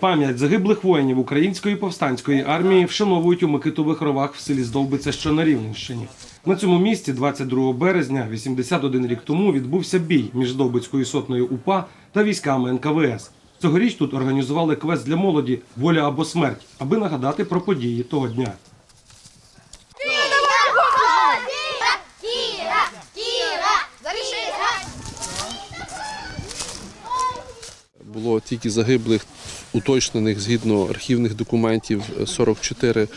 Пам'ять загиблих воїнів української повстанської армії вшановують у Микитових ровах в селі Здовбиця, що на Рівненщині. На цьому місці 22 березня, 81 рік тому, відбувся бій між Здовбицькою сотнею УПА та військами НКВС. Цьогоріч тут організували квест для молоді Воля або смерть, аби нагадати про події того дня. Було тільки загиблих, уточнених згідно архівних документів 44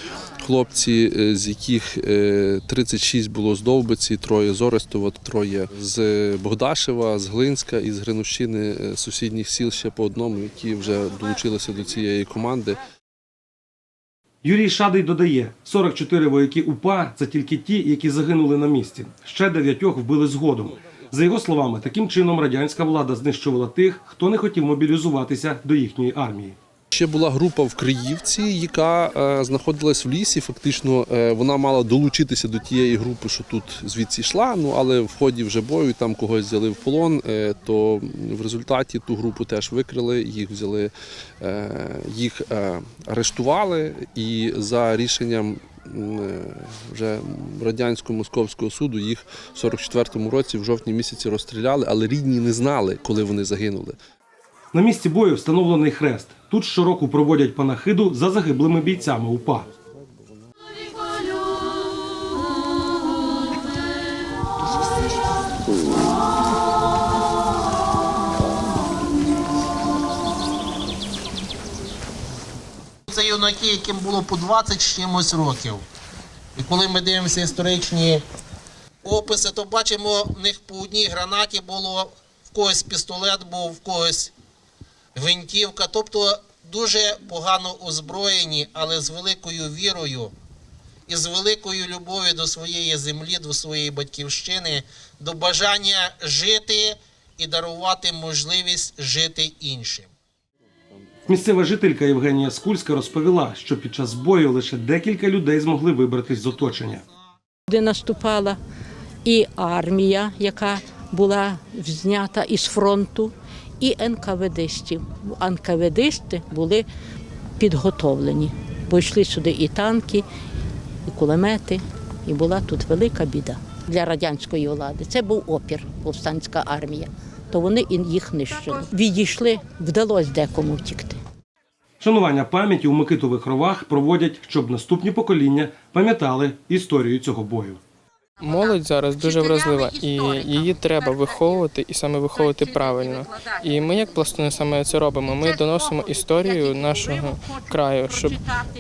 хлопці, е, з яких е, 36 було з Довбиці, троє з Орестова, троє з Богдашева, з Глинська і з Гринущини е, сусідніх сіл ще по одному, які вже долучилися до цієї команди. Юрій Шадий додає: 44 вояки УПА це тільки ті, які загинули на місці. Ще дев'ятьох вбили згодом. За його словами, таким чином радянська влада знищувала тих, хто не хотів мобілізуватися до їхньої армії. Ще була група в Криївці, яка е, знаходилась в лісі. Фактично е, вона мала долучитися до тієї групи, що тут звідси йшла. Ну але в ході вже бою там когось взяли в полон. е, то в результаті ту групу теж викрили, їх взяли, їх арештували, і за рішенням вже радянського московського суду їх в 44-му році в жовтні місяці розстріляли, але рідні не знали, коли вони загинули. На місці бою встановлений хрест. Тут щороку проводять панахиду за загиблими бійцями УПА. Це юнаки, яким було по 20 з чимось років. І коли ми дивимося історичні описи, то бачимо, в них по одній гранаті було, в когось пістолет був, в когось гвинтівка. Тобто дуже погано озброєні, але з великою вірою і з великою любов'ю до своєї землі, до своєї батьківщини, до бажання жити і дарувати можливість жити іншим. Місцева жителька Євгенія Скульська розповіла, що під час бою лише декілька людей змогли вибратись з оточення. де наступала і армія, яка була знята із фронту, і НКВДистів. НКВДисти були підготовлені, бо йшли сюди і танки, і кулемети, і була тут велика біда для радянської влади. Це був опір, повстанська армія. То вони їх нищили. Відійшли, вдалося декому втікти. Шанування пам'яті у Микитових ровах проводять, щоб наступні покоління пам'ятали історію цього бою. Молодь зараз дуже вразлива, і її треба виховувати і саме виховувати правильно. І ми, як пластуни, саме це робимо. Ми доносимо історію нашого краю, щоб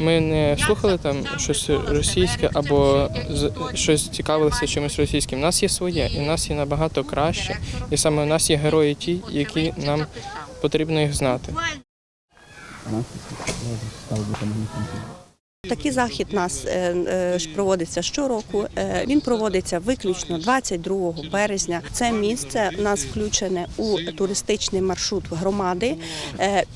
ми не слухали там щось російське або з- щось цікавилися чимось російським. У нас є своє, і в нас є набагато краще. І саме у нас є герої ті, які нам потрібно їх знати. Такий захід у нас е, е, проводиться щороку. Е, Він проводиться виключно 22 березня. Це місце у нас включене у туристичний маршрут громади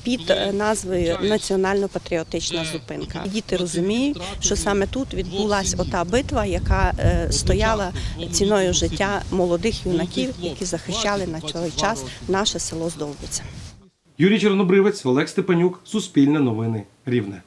під назвою Національно-патріотична зупинка. Діти розуміють, що саме тут відбулася ота битва, яка стояла ціною життя молодих юнаків, які захищали на той час наше село Здовбиця. Юрій Чорнобривець, Олег Степанюк, Суспільне новини, Рівне.